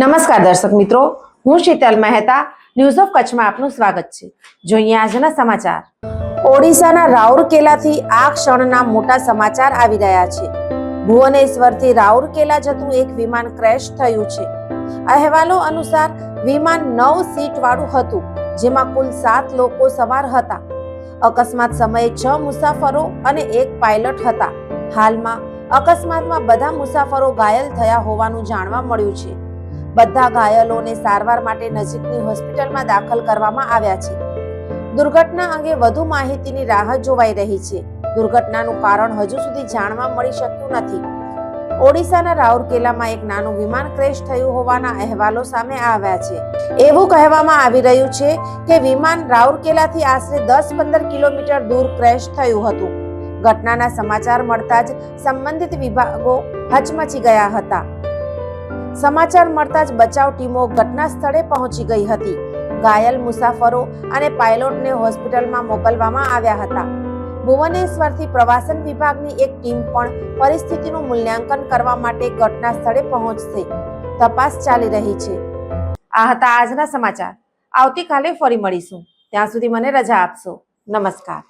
નમસ્કાર દર્શક મિત્રો, હું શીતલ મહેતા ન્યૂઝ ઓફ કચ્છમાં આપનું સ્વાગત છે. જોઈએ આજના સમાચાર. ઓડિશાના રાઉરકેલાથી આ ક્ષણના મોટા સમાચાર આવી રહ્યા છે. ભુવનેશ્વરથી રાઉરકેલા જતું એક વિમાન ક્રેશ થયું છે. અહેવાલો અનુસાર વિમાન નવ સીટ વાળું હતું, જેમાં કુલ સાત લોકો સવાર હતા. અકસ્માત સમયે છ મુસાફરો અને એક પાયલટ હતા. હાલમાં અકસ્માતમાં બધા મુસાફરો ઘાયલ થયા હોવાનું જાણવા મળ્યું છે. બધા ઘાયલોને સારવાર માટે નજીકની હોસ્પિટલમાં દાખલ કરવામાં આવ્યા છે. દુર્ઘટના અંગે વધુ માહિતીની રાહ જોવાઈ રહી છે. દુર્ઘટનાનું કારણ હજુ સુધી જાણવા મળી શક્યું નથી. ઓડિશાના રાઉરકેલામાં એક નાનું વિમાન ક્રેશ થયું હોવાના અહેવાલો સામે આવ્યા છે. એવું કહેવામાં આવી રહ્યું છે કે વિમાન રાઉરકેલાથી આશરે દસ પંદર કિલોમીટર દૂર ક્રેશ થયું હતું. ઘટનાના સમાચાર મળતા જ સંબંધિત વિભાગો હચમચી ગયા હતા. સમાચાર મળતા જ બચાવ ટીમો ઘટના સ્થળે પહોંચી ગઈ હતી. ઘાયલ મુસાફરો અને પાયલોટને હોસ્પિટલમાં મોકલવામાં આવ્યા હતા. ભુવનેશ્વરથી પ્રવાસન વિભાગની એક ટીમ પણ પરિસ્થિતિનું મૂલ્યાંકન કરવા માટે ઘટના સ્થળે પહોંચશે. તપાસ ચાલી રહી છે. આ હતા આજના સમાચાર. આવતીકાલે ફરી મળીશું. ત્યાં સુધી મને રજા આપશો. નમસ્કાર.